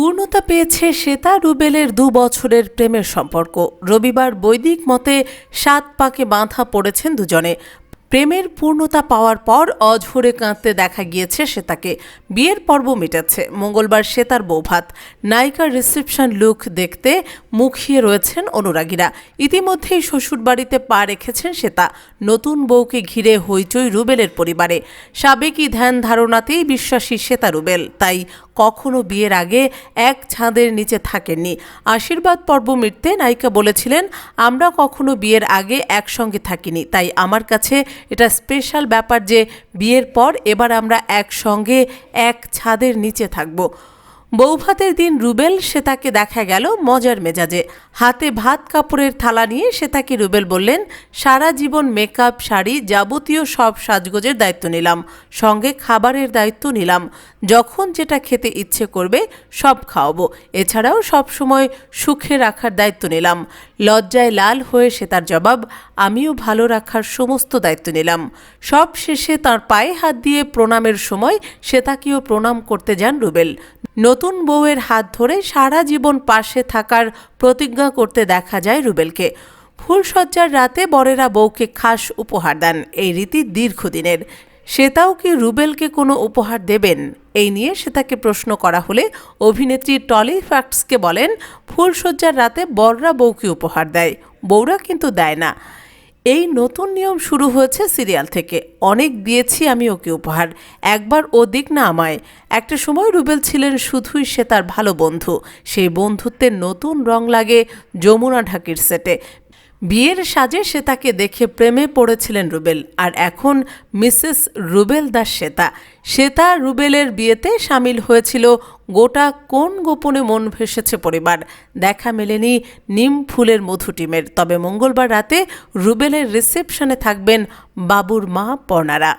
পূর্ণতা পেয়েছে শ্বেতা রুবেলের দু বছরের প্রেমের সম্পর্ক। রবিবার বৈদিক মতে সাত পাকে বাঁধা পড়েছেন দুজনে। প্রেমের পূর্ণতা পাওয়ার পর অঝরে কাঁদতে দেখা গিয়েছে শ্বেতাকে বিয়ের পর্ব মেটাচ্ছে। মঙ্গলবার শ্বেতার বৌভাত নায়িকার রিসেপশন লুক দেখতে মুখিয়ে রয়েছেন অনুরাগীরা। ইতিমধ্যেই শ্বশুরবাড়িতে পা রেখেছেন শ্বেতা নতুন বউকে ঘিরে হইচই রুবেলের পরিবারে। সাবেকি ধ্যান ধারণাতেই বিশ্বাসী শ্বেতা রুবেল। তাই কখনো বিয়ের আগে এক ছাদের নিচে থাকেননি। আশীর্বাদ পর্ব মিটতে নায়িকা বলেছিলেন, আমরা কখনো বিয়ের আগে একসঙ্গে থাকিনি, তাই আমার কাছে এটা স্পেশাল ব্যাপার যে বিয়ের পর এবার আমরা একসঙ্গে এক ছাদের নিচে থাকব। বৌভাতের দিন রুবেল সে তাকে দেখা গেল মজার মেজাজে। হাতে ভাত কাপড়ের থালা নিয়ে সে তাকে রুবেল বললেন, সারা জীবন মেকআপ শাড়ি যাবতীয় সব সাজগোজের দায়িত্ব নিলাম, সঙ্গে খাবারের দায়িত্ব নিলাম। যখন যেটা খেতে ইচ্ছে করবে সব খাওয়াবো। এছাড়াও সব সময় সুখে রাখার দায়িত্ব নিলাম। লজ্জায় লাল হয়ে সে তার জবাব, আমিও ভালো রাখার সমস্ত দায়িত্ব নিলাম। সব শেষে তার পায়ে হাত দিয়ে প্রণামের সময় সে তাকেও প্রণাম করতে যান রুবেল। নতুন বউয়ের হাত ধরে সারা জীবন পাশে থাকার প্রতিজ্ঞা করতে দেখা যায় রুবেলকে। ফুলসজ্জার রাতে বরেরা বউকে খাস উপহার দেন। এই রীতি দীর্ঘদিনের। শ্বেতাও কি রুবেলকে কোনো উপহার দেবেন? এই নিয়ে শ্বেতাকে প্রশ্ন করা হলে অভিনেত্রী টলি ফ্যাক্টসকে বলেন ফুলসজ্জার রাতে বররা বউকে উপহার দেয়, বউরা কিন্তু দেয় না। এই নতুন নিয়ম শুরু হয়েছে সিরিয়াল থেকে। অনেক দিয়েছি আমি ওকে উপহার। একবার ও দিক না আমায়। একটা সময় রুবেল ছিলেন শুধুই সে তার ভালো বন্ধু। সেই বন্ধুত্বের নতুন রং লাগে যমুনা ঢাকির সেটে। বিয়ের সাজে সে তাকে দেখে প্রেমে পড়েছিলেন রুবেল, আর এখন মিসেস রুবেল দাস শ্বেতা। শ্বেতা রুবেলের বিয়েতে সামিল হয়েছিল গোটা কোন গোপনে মন ভেসেছে পরিবার। দেখা মেলেনি নিম ফুলের মধু টিমের, তবে মঙ্গলবার রাতে রুবেলের রিসেপশনে থাকবেন বাবুর মা পর্ণারা।